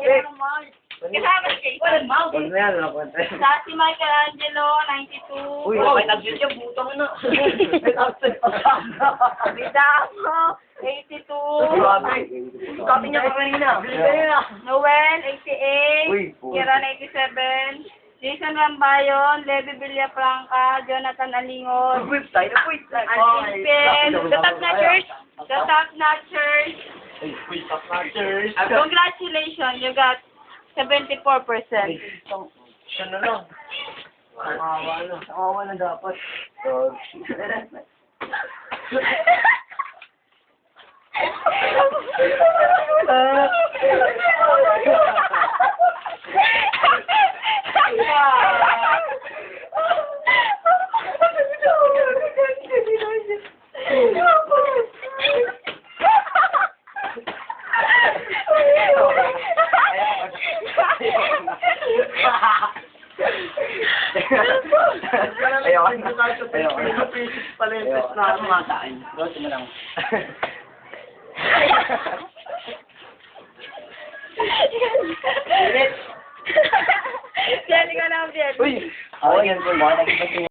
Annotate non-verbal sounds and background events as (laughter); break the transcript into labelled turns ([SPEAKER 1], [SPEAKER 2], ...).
[SPEAKER 1] Okay.
[SPEAKER 2] Kasama si Jason Mount.
[SPEAKER 1] Huwag na yan, wala ko.
[SPEAKER 2] Sa si Michelangelo, 92.
[SPEAKER 1] Uy,
[SPEAKER 2] Oh,
[SPEAKER 1] okay, nag-YouTube, butang na.
[SPEAKER 2] Bidamo, 82.
[SPEAKER 1] Grabe. Copy niya kanina. Ka nila.
[SPEAKER 2] Noel,
[SPEAKER 1] Uy,
[SPEAKER 2] 88.
[SPEAKER 1] po.
[SPEAKER 2] Kira, 97. Jason Rambayon, Levi Villafranca, Jonathan Alingon.
[SPEAKER 1] Whip tayo, whip tayo.
[SPEAKER 2] Alipin, The Top Notchers, The Top
[SPEAKER 1] Matchers.
[SPEAKER 2] Congratulations, you got 74%.
[SPEAKER 1] Siya na lang. Kawawa na. Kawawa na dapat. So, (laughs) Na.
[SPEAKER 3] pala yung test
[SPEAKER 1] na kumatain. Gawin mo lang.
[SPEAKER 2] Yan, ikaw lang.
[SPEAKER 1] Uy! Ako yan po, mga nagpapasing